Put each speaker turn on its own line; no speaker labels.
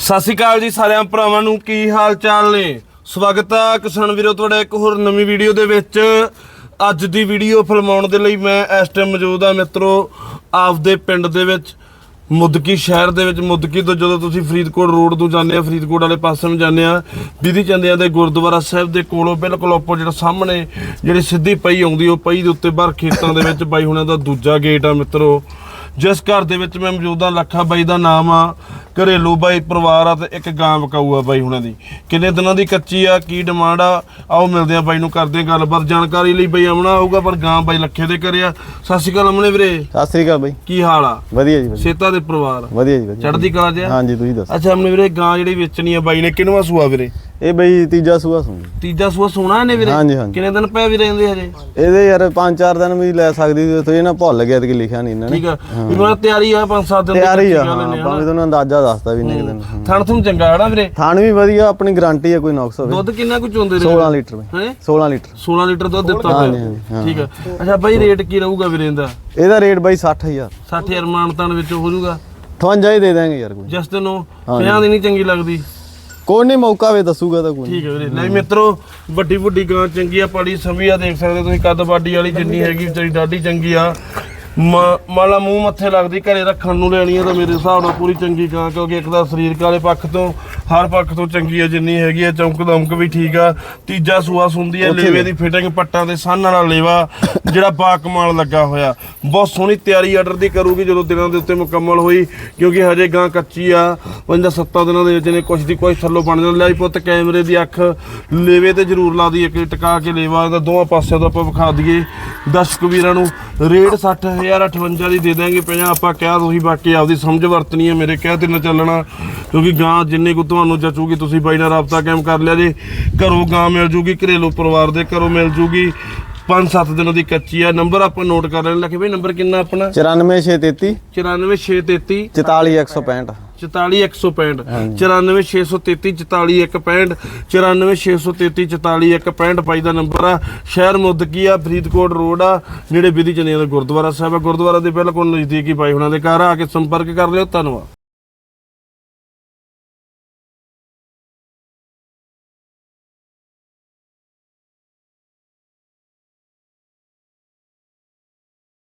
ਸਤਿ ਸ਼੍ਰੀ ਅਕਾਲ ਜੀ ਸਾਰਿਆਂ ਭਰਾਵਾਂ ਨੂੰ, ਕੀ ਹਾਲ ਚਾਲ ਨੇ? ਸਵਾਗਤ ਹੈ ਕਿਸਾਨ ਵੀਰੋ, ਤੁਹਾਡਾ ਇੱਕ ਹੋਰ ਨਵੀਂ ਵੀਡੀਓ ਦੇ ਵਿੱਚ। ਅੱਜ ਦੀ ਵੀਡੀਓ ਫਿਲਮਾਉਣ ਦੇ ਲਈ ਮੈਂ ਇਸ ਟਾਈਮ ਮੌਜੂਦ ਆ ਮਿੱਤਰੋ, ਆਪਦੇ ਪਿੰਡ ਦੇ ਵਿੱਚ, ਮੁਦਕੀ ਸ਼ਹਿਰ ਦੇ ਵਿੱਚ। ਮੁਦਕੀ ਤੋਂ ਜਦੋਂ ਤੁਸੀਂ ਫਰੀਦਕੋਟ ਰੋਡ ਤੋਂ ਜਾਂਦੇ ਆ, ਫਰੀਦਕੋਟ ਵਾਲੇ ਪਾਸੇ ਨੂੰ ਜਾਂਦੇ ਆ ਬਿਧੀ ਚੰਦਿਆਂ ਦੇ ਗੁਰਦੁਆਰਾ ਸਾਹਿਬ ਦੇ ਕੋਲੋਂ ਬਿਲਕੁਲ ਆਪੋਜ਼ਿਟ ਸਾਹਮਣੇ, ਜਿਹੜੀ ਸਿੱਧੀ ਪਈ ਆਉਂਦੀ, ਉਹ ਪਈ ਦੇ ਉੱਤੇ ਬਾਹਰ ਖੇਤਾਂ ਦੇ ਵਿੱਚ ਬਾਈ ਹੁਣਾਂ ਦਾ ਦੂਜਾ ਗੇਟ ਆ ਮਿੱਤਰੋ। ਜਿਸ ਘਰ ਦੇ ਵਿੱਚ ਮੈਂ ਮੌਜੂਦਾ ਲੱਖਾ ਬਾਈ ਦਾ ਨਾਮ ਆ। ਘਰੇਲੂ ਬਾਈ ਪਰਿਵਾਰ ਆ ਤੇ ਇੱਕ ਗਾਂ ਵਕਾਊ ਆ ਬਾਈ ਹੁਣਾਂ ਦੀ। ਕਿੰਨੇ ਦਿਨਾਂ ਦੀ ਕੱਚੀ ਆ ਕੀ ਡਿਮਾਂਡ ਆ? ਆਓ ਮਿਲਦੇ ਆ ਬਾਈ ਨੂੰ ਕਰਦੇ ਆ ਗੱਲਬਾਤ। ਜਾਣਕਾਰੀ ਲਈ ਬਾਈ ਆਉਣਾ ਆਊਗਾ ਪਰ ਗਾਂ ਬਾਈ ਲੱਖੇ ਦੇ ਘਰੇ ਆ। ਸਤਿ ਸ਼੍ਰੀ ਅਕਾਲ ਅਮਨੇ ਵੀਰੇ।
ਸਤਿ ਸ੍ਰੀ ਅਕਾਲ ਬਾਈ।
ਕੀ ਹਾਲ ਆ?
ਵਧੀਆ ਜੀ ਵਧੀਆ।
ਸੇਤਾ ਦੇ ਪਰਿਵਾਰ।
ਵਧੀਆ ਜੀ ਵਧੀਆ।
ਚੜ੍ਹਦੀ ਕਲਾ ਚ ਆ?
ਹਾਂਜੀ ਤੁਸੀਂ ਦੱਸੋ।
ਅੱਛਾ ਅਮਨੇ ਵੀਰੇ ਗਾਂ ਜਿਹੜੀ ਵੇਚਣੀ ਆ ਬਾਈ ਨੇ ਕਿੰਨਵਾ ਸੂਆ ਵੀਰੇ?
ਇਹ ਬਈ ਤੀਜਾ ਸੂਆ ਸੁਣ।
ਤੀਜਾ ਸੂਆ ਸੋਣਾ ਨੇ ਵੀਰੇ?
ਹਾਂਜੀ, ਹਾਂਜੀ।
ਕਿੰਨੇ ਦਿਨ ਪਏ ਵੀ ਰਹਿੰਦੇ ਹਜੇ?
ਇਹਦੇ ਯਾਰ 5-4 ਦਿਨ ਵੀ ਲੈ ਸਕਦੀ ਤੁਸੀਂ ਨਾ ਭੁੱਲ ਗਿਆ ਤੇ ਲਿਖਿਆ ਨਹੀਂ ਇਹਨਾਂ ਨੇ।
ਠੀਕ ਆ। ਵੀ ਮੇਰਾ ਤਿਆਰੀ ਆ ਪੰਜ ਸੱਤ ਦਿਨ ਦੀ
ਤਿਆਰੀ ਆ
ਕੱਚੀ
ਹਾਂ
ਗੱਲ ਨੇ,
ਆਪਾਂ ਵੀ
ਹਨਾ?
ਤੁਹਾਨੂੰ ਅੰਦਾਜ਼ਾ ਦੱਸਦਾ ਵੀ ਦਿਨ। ਹਾਂ।
ਥਣ ਥੁਣ ਚੰਗਾ ਹਨਾ ਵੀਰੇ?
ਥਾਣ ਵੀ ਵਧੀਆ ਆਪਣੀ ਗਾਰੰਟੀ ਹੈ ਕੋਈ ਨੁਕਸ ਹੋਵੇ।
ਦੁੱਧ ਕਿੰਨਾ ਕੁ ਚੋਂਦੇ ਨੇ?
16 ਲੀਟਰ
ਹੈ?
16 ਲੀਟਰ।
16 ਲੀਟਰ ਦੁੱਧ ਦਿੱਤਾ ਹੋਇਆ। ਠੀਕ ਆ। ਅੱਛਾ ਬਾਈ ਰੇਟ ਕੀ ਰਹੂਗਾ ਵੀਰੇ ਇਹਦਾ?
ਇਹਦਾ ਰੇਟ ਬਾਈ 60000
60000 ਮਾਨਤਾਨ ਵਿੱਚ ਹੋ ਜਾਊਗਾ?
58 ਹੀ ਦੇ ਦਾਂਗੇ ਯਾਰ ਕੋਈ।
ਜਿਸ ਉਹ 50 ਦੀ ਨਹੀਂ ਚੰਗੀ ਲੱਗਦੀ।
ਕੋਈ ਨਹੀਂ ਮੌਕਾ ਵੇ ਦੱਸੂਗਾ ਤਾਂ ਕੋਈ ਨੀ।
ਠੀਕ ਹੈ ਵੀਰੇ। ਲੈ ਮਿੱਤਰੋ ਵੱਡੀ ਵੱਡੀ ਗਾਂ ਚੰਗੀ ਆ ਪਾੜੀ ਆ ਦੇਖ ਸਕਦੇ ਹੋ ਤੁਸੀਂ ਕੱਦ ਬਾਡੀ ਵਾਲੀ ਜਿੰਨੀ ਹੈਗੀ ਵਿਚਾਰੀ ਡਾਢੀ ਚੰਗੀ ਆ। ਮਾਲਾ ਮੂੰਹ ਮੱਥੇ ਲੱਗਦੀ ਘਰੇ ਰੱਖਣ ਨੂੰ ਲੈਣੀ ਆ ਤਾਂ ਮੇਰੇ ਹਿਸਾਬ ਨਾਲ ਪੂਰੀ ਚੰਗੀ ਗਾਂ ਕਿਉਂਕਿ ਇੱਕ ਤਾਂ ਸਰੀਰਕ ਵਾਲੇ ਪੱਖ ਤੋਂ ਹਰ ਪੱਖ ਤੋਂ ਚੰਗੀ ਆ ਜਿੰਨੀ ਹੈਗੀ ਆ ਚੌਂਕ ਦਮਕ ਵੀ ਠੀਕ ਆ ਤੀਜਾ ਸੂਆ ਸੁੰਦੀ ਆ ਲੇਵੇ ਦੀ ਫਿਟਿੰਗ ਪੱਟਾਂ ਦੇ ਸੰਨ ਵਾਲਾ ਲੇਵਾ ਜਿਹੜਾ ਬਾ ਕਮਾਲ ਲੱਗਾ ਹੋਇਆ। ਬਹੁਤ ਸੋਹਣੀ ਤਿਆਰੀ ਆਰਡਰ ਦੀ ਕਰੂਗੀ ਜਦੋਂ ਦਿਨਾਂ ਦੇ ਉੱਤੇ ਮੁਕੰਮਲ ਹੋਈ ਕਿਉਂਕਿ ਹਜੇ ਗਾਂ ਕੱਚੀ ਆ। ਪੰਜਾਂ ਸੱਤਾਂ ਦਿਨਾਂ ਦੇ ਵਿੱਚ ਨੇ ਕੁਛ ਦੀ ਕੁਛ ਥੱਲੋਂ ਬਣ ਜਾਣ ਲਈ ਪੁੱਤ ਕੈਮਰੇ ਦੀ ਅੱਖ ਲੇਵੇ ਤੇ ਜ਼ਰੂਰ ਲਾ ਦੀ ਇੱਕ ਟਿਕਾ ਕੇ ਲੇਵਾ ਦਾ ਦੋਵਾਂ ਪਾਸਿਆਂ ਤੋਂ ਆਪਾਂ ਵਿਖਾ ਦਈਏ। ਦਰਸ਼ਕ ਵੀਰਾਂ ਨੂੰ ਰੇਟ 60000 58 ਦੀ ਦੇ ਦਾਂਗੇ 50 ਆਪਾਂ ਕਿਹਾ ਤੁਸੀਂ ਬਾਕੀ ਆਪਦੀ ਸਮਝ ਵਰਤਣੀ ਹੈ ਮੇਰੇ ਕਹਿ ਤੇ ਨਾ ਚੱਲਣਾ। ਕਿਉਂਕਿ ਗਾਂ ਜਿੰਨੇ ਕੁ ਤੁਹਾਨੂੰ ਜਚੂਗੀ ਤੁਸੀਂ ਬਾਈ ਨਾਲ ਰਾਬਤਾ ਕਾਇਮ ਕਰ ਲਿਆ ਜੇ। ਘਰੋਂ ਗਾਂ ਮਿਲ ਜੂਗੀ ਘਰੇਲੂ ਪਰਿਵਾਰ ਦੇ ਘਰੋਂ ਮਿਲ ਜੂਗੀ। 5-7 ਦਿਨਾਂ ਦੀ ਕੱਚੀ ਆ। ਨੰਬਰ ਆਪਾਂ ਨੋਟ ਕਰ ਲੈਣ ਲੱਗੇ। ਬਈ ਨੰਬਰ ਕਿੰਨਾ ਆਪਣਾ?
94633
94633
44165
44165 94633 44165 94633 44165 ਪਾਈ ਦਾ ਨੰਬਰ ਆ। ਸ਼ਹਿਰ ਮੁੱਦਕੀ ਆ ਫਰੀਦਕੋਟ ਰੋਡ ਆ। ਜਿਹੜੇ ਵਿਧੀ ਚੰਨੀਆਂ ਦਾ ਗੁਰਦੁਆਰਾ ਸਾਹਿਬ ਆ। ਗੁਰਦੁਆਰਾ ਦੇ ਬਿਲਕੁਲ ਨਜ਼ਦੀਕ ਹੀ ਪਾਈ ਹੁਣਾਂ ਦੇ ਘਰ ਆ ਕੇ ਸੰਪਰਕ ਕਰ ਲਿਓ। ਧੰਨਵਾਦ।